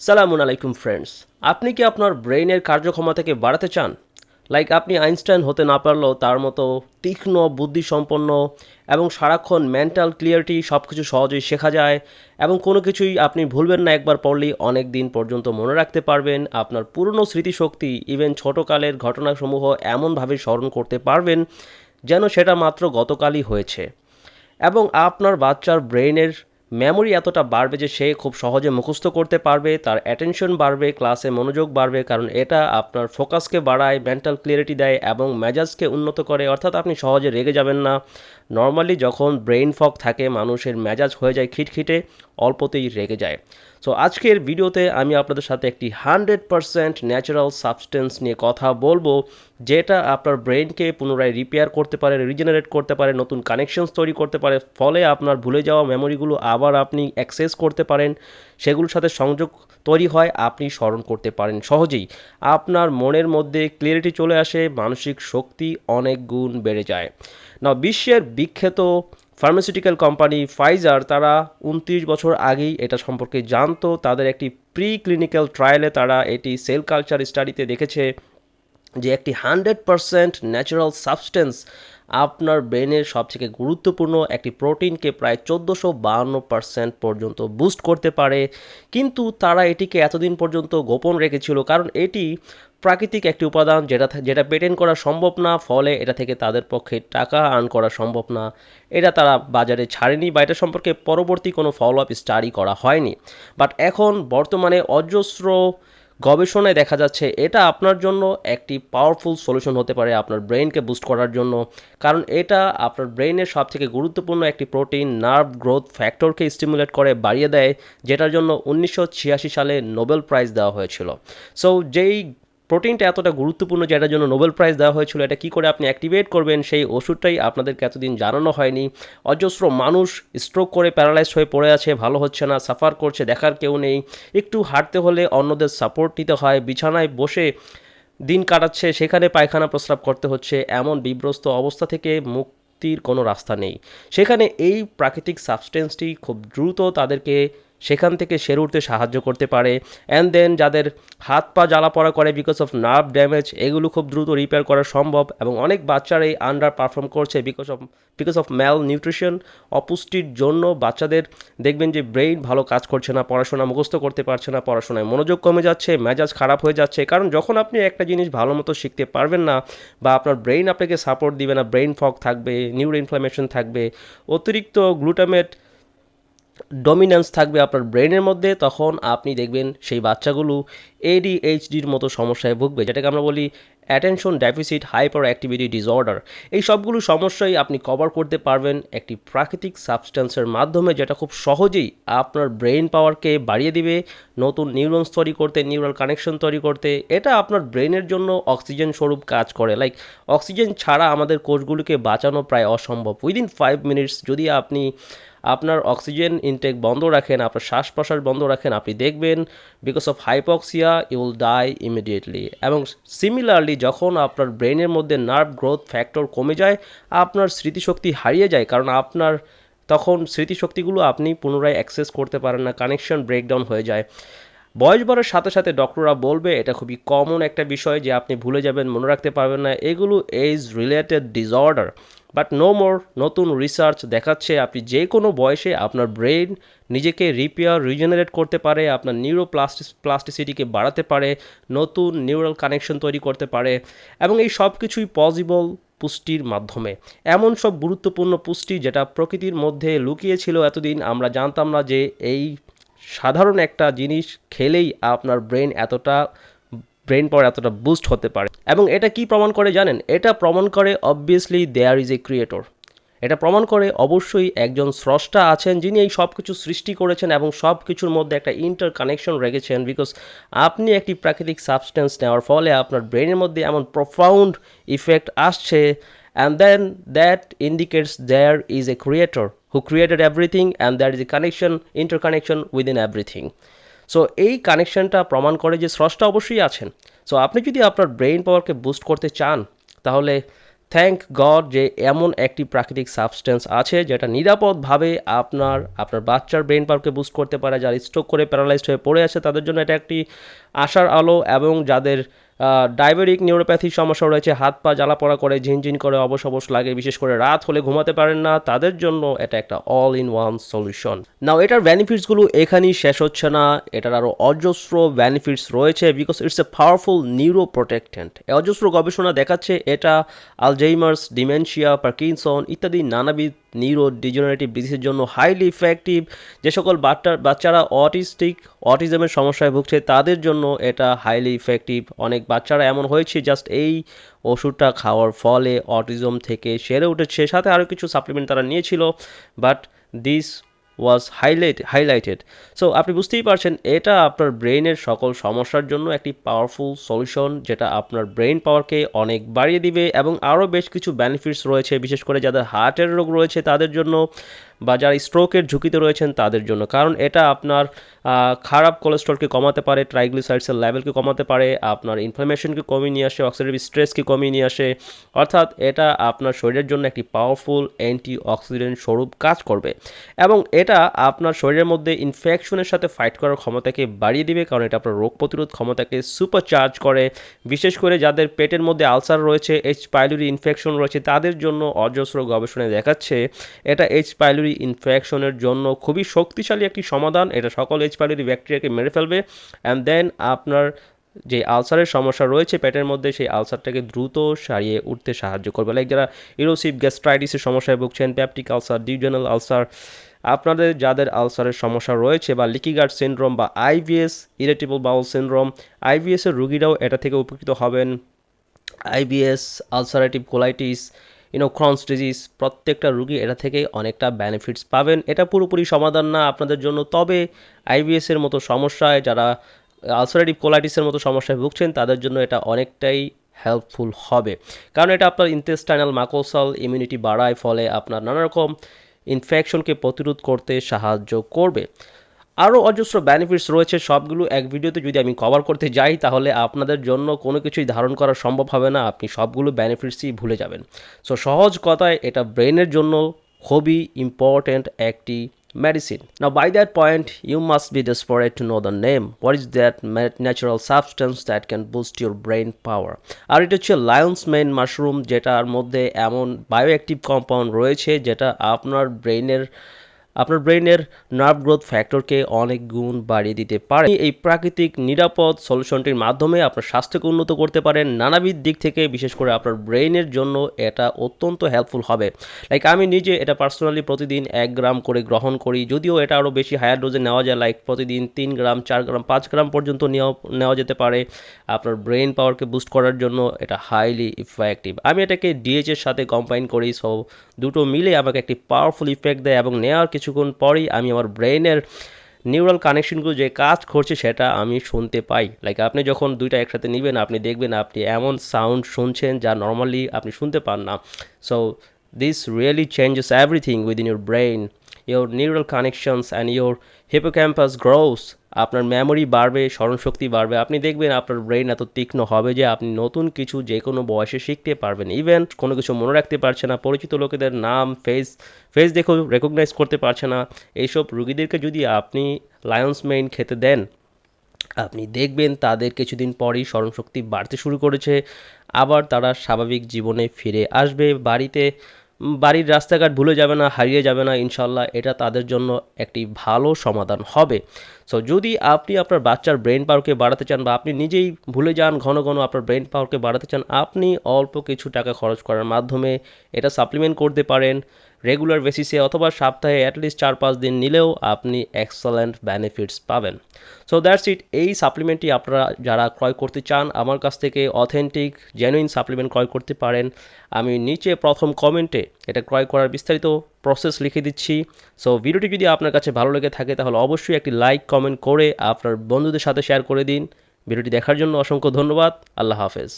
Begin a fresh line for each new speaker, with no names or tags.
সালামুন আলাইকুম ফ্রেন্ডস আপনি কি আপনার ব্রেইনের কার্যক্ষমতাকে বাড়াতে চান? লাইক আপনি আইনস্টাইন হতে না পারলেও তার মতো তীক্ষ্ণ, বুদ্ধিসম্পন্ন এবং সারাক্ষণ মেন্টাল ক্লিয়ারিটি সব কিছু সহজেই শেখা যায় এবং কোনো কিছুই আপনি ভুলবেন না, একবার পড়লেই অনেক দিন পর্যন্ত মনে রাখতে পারবেন, আপনার পুরনো স্মৃতিশক্তি ইভেন ছোটোকালের ঘটনাসমূহ এমনভাবে স্মরণ করতে পারবেন যেন সেটা মাত্র গতকালই হয়েছে। এবং আপনার বাচ্চার ব্রেইনের মেমোরি এতটা বাড়বে যে সে খুব সহজে মুখস্থ করতে পারবে, তার অ্যাটেনশন বাড়বে ক্লাসে মনোযোগ বাড়বে, কারণ এটা আপনার ফোকাসকে বাড়ায় মেন্টাল ক্লিয়ারিটি দেয় এবং মেজাজকে উন্নত করে, অর্থাৎ আপনি সহজে রেগে যাবেন না। নর্মালি যখন ব্রেইন ফগ থাকে, মানুষের মেজাজ হয়ে যায় খিটখিটে, অল্পতেই রেগে যায়। সো আজকের ভিডিওতে আমি আপনাদের সাথে একটি হান্ড্রেড পারসেন্ট ন্যাচারাল সাবস্টেন্স নিয়ে কথা বলব, যেটা আপনার ব্রেনকে পুনরায় রিপেয়ার করতে পারে, রিজেনারেট করতে পারে, নতুন কানেকশনস তৈরি করতে পারে, ফলে আপনার ভুলে যাওয়া মেমোরিগুলো আবার আপনি অ্যাক্সেস করতে পারেন, সেগুলোর সাথে সংযোগ তৈরি হয়, আপনি স্মরণ করতে পারেন সহজেই। আপনার মনের মধ্যে ক্লিয়ারিটি চলে আসে, মানসিক শক্তি অনেক গুণ বেড়ে যায়। না বিশ্বের বিখ্যাত ফার্মাসিউটিক্যাল কোম্পানি ফাইজার তারা উনত্রিশ বছর আগেই এটা সম্পর্কে জানতো। তাদের একটি প্রি ক্লিনিক্যাল ট্রায়ালে তারা এটি সেল কালচার স্টাডিতে দেখেছে যে একটি হান্ড্রেড পারসেন্ট ন্যাচারাল সাবস্টেন্স আপনার ব্রেনের সবথেকে গুরুত্বপূর্ণ একটি প্রোটিনকে প্রায় চোদ্দোশো বাহান্ন পার্সেন্ট পর্যন্ত বুস্ট করতে পারে। কিন্তু তারা এটিকে এতদিন পর্যন্ত গোপন রেখেছিল, কারণ এটি প্রাকৃতিক একটি উপাদান যেটা যেটা পেটেন্ট করা সম্ভব না, ফলে এটা থেকে তাদের পক্ষে টাকা আর্ন করা সম্ভব না। এটা তারা বাজারে ছাড়েনি বা এটা সম্পর্কে পরবর্তী কোনো ফলো আপ স্টাডি করা হয়নি। বাট এখন বর্তমানে অজস্র গবেষণায় দেখা যাচ্ছে এটা আপনার জন্য একটি পাওয়ারফুল সলিউশন হতে পারে আপনার ব্রেনকে বুস্ট করার জন্য। কারণ এটা আপনার ব্রেনের সবথেকে গুরুত্বপূর্ণ একটি প্রোটিন নার্ভ গ্রোথ ফ্যাক্টরকে স্টিমুলেট করে, বাড়িয়ে দেয়, যেটার জন্য উনিশশো ছিয়াশি সালে নোবেল প্রাইজ দেওয়া হয়েছিল। সো যেই প্রোটিনটা এতটা গুরুত্বপূর্ণ যেটার জন্য নোবেল প্রাইজ দেওয়া হয়েছিল, এটা কী করে আপনি অ্যাক্টিভেট করবেন সেই ওষুধটাই আপনাদেরকে এতদিন জানানো হয়নি। অজস্র মানুষ স্ট্রোক করে প্যারালাইজ হয়ে পড়ে আছে, ভালো হচ্ছে না সাফার করছে, দেখার কেউ নেই। একটু হাঁটতে হলে অন্যদের সাপোর্ট নিতে হয়, বিছানায় বসে দিন কাটাচ্ছে, সেখানে পায়খানা প্রস্রাব করতে হচ্ছে, এমন বিব্রস্ত অবস্থা থেকে মুক্তির কোনো রাস্তা নেই। সেখানে এই প্রাকৃতিক সাবস্টেন্সটি খুব দ্রুত তাদেরকে সেখান থেকে সেরে উঠতে সাহায্য করতে পারে। অ্যান্ড দেন যাদের হাত পা জ্বালা পড়া করে বিকজ অফ নার্ভ ড্যামেজ এগুলো খুব দ্রুত রিপেয়ার করা সম্ভব এবং অনেক বাচ্চারাই আন্ডার পারফর্ম করছে because of because of malnutrition অপুষ্টির জন্য বাচ্চাদের দেখবেন যে ব্রেইন ভালো কাজ করছে না, পড়াশোনা মুখস্থ করতে পারছে না, পড়াশোনায় মনোযোগ কমে যাচ্ছে, মেজাজ খারাপ হয়ে যাচ্ছে। কারণ যখন আপনি একটা জিনিস ভালো মতো শিখতে পারবেন না বা আপনার ব্রেইন আপনাকে সাপোর্ট দিবে না ব্রেইন ফগ থাকবে নিউরো ইনফ্লামেশন থাকবে, অতিরিক্ত গ্লুটামেট ডমিনেন্স থাকবে আপনার ব্রেনের মধ্যে, তখন আপনি দেখবেন সেই বাচ্চাগুলো এডিএইচডির মতো সমস্যায় ভুগবে, যেটাকে আমরা বলি attention deficit hyperactivity disorder এই সবগুলো সমস্যাই আপনি কভার করতে পারবেন একটি প্রাকৃতিক সাবস্টেন্সের মাধ্যমে, যেটা খুব সহজেই আপনার ব্রেন পাওয়ারকে বাড়িয়ে দিবে, নতুন নিউরনস তৈরি করতে নিউরাল কানেকশন তৈরি করতে, এটা আপনার ব্রেনের জন্য অক্সিজেন স্বরূপ কাজ করে। লাইক অক্সিজেন ছাড়া আমাদের কোষগুলোকে বাঁচানো প্রায় অসম্ভব। উইদিন ফাইভ মিনিটস যদি আপনি আপনার অক্সিজেন ইনটেক বন্ধ রাখেন, আপনার শ্বাস প্রশ্বাস বন্ধ রাখেন, আপনি দেখবেন because of hypoxia you will die immediately এবং সিমিলারলি যখন আপনার ব্রেনের মধ্যে নার্ভ গ্রোথ ফ্যাক্টর কমে যায়, আপনার স্মৃতিশক্তি হারিয়ে যায়, কারণ আপনার তখন স্মৃতিশক্তিগুলো আপনি পুনরায় অ্যাক্সেস করতে পারেন না কানেকশন ব্রেকডাউন হয়ে যায়। বয়স বাড়ার সাথে সাথে ডক্টররা বলবে, এটা খুবই কমন একটা বিষয় যে আপনি ভুলে যাবেন, মনে রাখতে পারবেন না, এগুলো age related disorder but no more নতুন রিসার্চ দেখাচ্ছে আপনি যে কোনো বয়সে আপনার ব্রেন নিজেকে রিপেয়ার রিজেনারেট করতে পারে, আপনার নিউরো প্লাস্টিসিটিকে বাড়াতে পারে, নতুন নিউরাল কানেকশন তৈরি করতে পারে এবং এই সব কিছুই পসিবল পুষ্টির মাধ্যমে। এমন সব গুরুত্বপূর্ণ পুষ্টি যেটা প্রকৃতির মধ্যে লুকিয়ে ছিল এতদিন, আমরা জানতাম না যে এই সাধারণ একটা জিনিস খেলেই আপনার ব্রেন এতটা ব্রেন পাওয়ার এতটা বুস্ট হতে পারে। এবং এটা কি প্রমাণ করে জানেন? এটা প্রমাণ করে obviously there is a creator এটা প্রমাণ করে অবশ্যই একজন স্রষ্টা আছেন যিনি এই সব কিছু সৃষ্টি করেছেন এবং সব কিছুর মধ্যে একটা ইন্টার কানেকশন রেখেছেন বিকজ আপনি একটি প্রাকৃতিক সাবস্টেন্স নেওয়ার ফলে আপনার ব্রেনের মধ্যে এমন প্রফাউন্ড ইফেক্ট আসছে and then that indicates there is a creator who created everything and there is a connection interconnection within everything so এই কানেকশনটা প্রমাণ করে যে স্রষ্টা অবশ্যই আছেন। সো আপনি যদি আপনার ব্রেইন পাওয়ারকে বুস্ট করতে চান, তাহলে থ্যাংক গড যে এমন একটি প্রাকৃতিক সাবস্টেন্স আছে যেটা নিরাপদভাবে আপনার আপনার বাচ্চার ব্রেন পাওয়ারকে বুস্ট করতে পারে, যারা স্ট্রোক করে প্যারালাইজড হয়ে পড়ে আছে, তাদের জন্য এটা একটি আশার আলো এবং যাদের ডায়াবেটিক নিউরোপ্যাথির সমস্যা রয়েছে, হাত পা জ্বালা পড়া করে, ঝিনঝিন করে অবশ অবশ লাগে, বিশেষ করে রাত হলে ঘুমাতে পারেন না, তাদের জন্য এটা একটা all in one solution now এটার বেনিফিটসগুলো এখানেই শেষ হচ্ছে না, এটার আরও অজস্র বেনিফিটস রয়েছে because it's a powerful neuroprotectant অজস্র গবেষণা দেখাচ্ছে এটা আলজেইমার্স ডিমেনশিয়া পার্কিনসন ইত্যাদি নানাবিধ নিউরো ডিজেনারেটিভ ডিজিজের জন্য হাইলি ইফেক্টিভ যে সকল বাচ্চার বাচ্চারা অটিস্টিক অটিজমের সমস্যায় ভুগছে, তাদের জন্য এটা হাইলি ইফেক্টিভ অনেক বাচ্চারা এমন হয়েছে জাস্ট এই ওষুধটা খাওয়ার ফলে অটিজম থেকে সেরে উঠেছে। সাথে আরও কিছু সাপ্লিমেন্ট তারা নিয়েছিল but this was highlight highlighted so আপনি বুঝতেই পারছেন, এটা আপনার ব্রেইনের সকল সমস্যার জন্য একটি পাওয়ারফুল সলিউশন যেটা আপনার ব্রেইন পাওয়ারকে অনেক বাড়িয়ে দিবে এবং আরও বেশ কিছু বেনিফিটস রয়েছে, বিশেষ করে যাদের হার্টের রোগ রয়েছে তাদের জন্য। বা যারা স্ট্রোকের ঝুঁকিতে রয়েছেন তাদের জন্য। কারণ এটা আপনার খারাপ কোলেস্ট্রলকে কমাতে পারে ট্রাইগ্লিসাইডসের লেভেলকে কমাতে পারে, আপনার ইনফ্লামেশনকে কমিয়ে নিয়ে আসে অক্সিডেটিভ স্ট্রেসকে কমিয়ে নিয়ে আসে। অর্থাৎ এটা আপনার শরীরের জন্য একটি পাওয়ারফুল অ্যান্টি অক্সিডেন্ট স্বরূপ কাজ করবে। এবং এটা আপনার শরীরের মধ্যে ইনফেকশনের সাথে ফাইট করার ক্ষমতাকে বাড়িয়ে দিবে, কারণ এটা আপনার রোগ প্রতিরোধ ক্ষমতাকে সুপার চার্জ করে। বিশেষ করে যাদের পেটের মধ্যে আলসার রয়েছে এইচ পাইলুরি ইনফেকশন রয়েছে, তাদের জন্য অজস্র গবেষণায় দেখাচ্ছে, এটা এইচ পাইলুরি পাইলরি ইনফেকশনের জন্য খুবই শক্তিশালী একটি সমাধান। এটা সকল এইচ ব্যাকটেরিয়াকে মেরে ফেলবে। অ্যান্ড দেন আপনার যে আলসারের সমস্যা রয়েছে পেটের মধ্যে, সেই আলসারটাকে দ্রুত সারিয়ে উঠতে সাহায্য করবে। লাইক যারা ইরোসিভ গ্যাস্ট্রাইটিসের সমস্যায় ভুগছেন প্যাপটিক আলসার ডিউজেনাল আলসার আপনাদের যাদের আলসারের সমস্যা রয়েছে বা লিকিগার্ড সিনড্রোম বা আইভিএস ইরেটিবল বাউল সিনড্রোম আইভিএসের রুগীরাও এটা থেকে উপকৃত হবেন। IBS ulcerative colitis you know Crohn's disease প্রত্যেকটা রুগী এটা থেকে অনেকটা বেনিফিটস পাবেন। এটা পুরোপুরি সমাধান না আপনাদের জন্য, তবে আইবিএসের মতো সমস্যায়, যারা আলসারেটিভ কোলাইটিসের মতো সমস্যায় ভুগছেন, তাদের জন্য এটা অনেকটাই হেল্পফুল হবে। কারণ এটা আপনার ইন্টেস্টাইনাল মাকোসাল ইমিউনিটি বাড়ায়, ফলে আপনার নানা রকম ইনফেকশনকে প্রতিরোধ করতে সাহায্য করবে। আরও অজস্র বেনিফিটস রয়েছে সবগুলো এক ভিডিওতে যদি আমি কভার করতে যাই তাহলে আপনাদের জন্য কোনো কিছুই ধারণ করা সম্ভব হবে না আপনি সবগুলো বেনিফিটসই ভুলে যাবেন সো সহজ কথায় এটা ব্রেনের জন্য খুবই ইম্পর্ট্যান্ট একটি medicine. Now, by that point, you must be desperate to know the name. What is that natural substance that can boost your brain power? আর এটা হচ্ছে লায়ন্স মেন মাশরুম যেটার মধ্যে এমন বায়োঅ্যাক্টিভ কম্পাউন্ড রয়েছে যেটা আপনার ব্রেনের আপনার ব্রেনের নার্ভ গ্রোথ ফ্যাক্টরকে অনেক গুণ বাড়িয়ে দিতে পারে। এই প্রাকৃতিক নিরাপদ সলিউশনটির মাধ্যমে আপনার স্বাস্থ্যকে উন্নত করতে পারেন। নানাবিধ দিক থেকে, বিশেষ করে আপনার ব্রেনের জন্য এটা অত্যন্ত হেল্পফুল হবে। লাইক আমি নিজে এটা পার্সোনালি প্রতিদিন এক গ্রাম করে গ্রহণ করি। যদিও এটা আরও বেশি হায়ার ডোজে নেওয়া যায়। লাইক প্রতিদিন তিন গ্রাম, চার গ্রাম, পাঁচ গ্রাম পর্যন্ত নেওয়া নেওয়া যেতে পারে আপনার ব্রেন পাওয়ারকে বুস্ট করার জন্য। এটা হাইলি ইফেক্টিভ আমি এটাকে ডিএচের সাথে কম্বাইন করি। সো দুটো মিলে আমাকে একটি পাওয়ারফুল ইফেক্ট দেয় এবং নেওয়ার কিছুক্ষণ পরেই আমি আমার ব্রেনের নিউরাল কানেকশনগুলো যে কাজ করছে সেটা আমি শুনতে পাই। লাইক আপনি যখন দুইটা একসাথে নেবেন, আপনি দেখবেন আপনি এমন সাউন্ড শুনছেন যা নর্মালি আপনি শুনতে পান না। So this really changes everything within your brain your neural connections and your hippocampus grows আপনার মেমোরি বাড়বে, স্মরণশক্তি বাড়বে। আপনি দেখবেন আপনার ব্রেন এত তীক্ষ্ণ হবে যে আপনি নতুন কিছু যে কোনো বয়সে শিখতে পারবেন। ইভেন কোনো কিছু মনে রাখতে পারছে না, পরিচিত লোকেদের নাম ফেস ফেস দেখেও রেকগনাইজ করতে পারছে না। এইসব রুগীদেরকে যদি আপনি লায়ন্স মেইন খেতে দেন, আপনি দেখবেন তাদের কিছুদিন পরই স্মরণশক্তি বাড়তে শুরু করেছে। আবার তারা স্বাভাবিক জীবনে ফিরে আসবে। বাড়িতে বাড়ির রাস্তাঘাট ভুলে যাবে না, হারিয়ে যাবে না, ইনশাল্লাহ এটা তাদের জন্য একটি ভালো সমাধান হবে। সো যদি আপনি আপনার বাচ্চার ব্রেন পাওয়ারকে বাড়াতে চান বা আপনি নিজেই ভুলে যান ঘন ঘন আপনার ব্রেন পাওয়ারকে বাড়াতে চান, আপনি অল্প কিছু টাকা খরচ করার মাধ্যমে এটা সাপ্লিমেন্ট করতে পারেন। রেগুলার বেসিসে অথবা সপ্তাহে অ্যাটলিস্ট চার পাঁচ দিন নিলেও আপনি এক্সেলেন্ট বেনিফিটস পাবেন। সো দ্যাটস ইট এই সাপ্লিমেন্টটি আপনারা যারা ক্রয় করতে চান, আমার কাছ থেকে অথেন্টিক জেনুইন সাপ্লিমেন্ট ক্রয় করতে পারেন। আমি নিচে প্রথম কমেন্টে এটা ক্রয় করার বিস্তারিত প্রসেস লিখে দিচ্ছি। সো ভিডিওটি যদি আপনার কাছে ভালো লেগে থাকে, তাহলে অবশ্যই একটি লাইক কমেন্ট করে আপনার বন্ধুদের সাথে শেয়ার করে দিন। ভিডিওটি দেখার জন্য অসংখ্য ধন্যবাদ। আল্লাহ হাফেজ।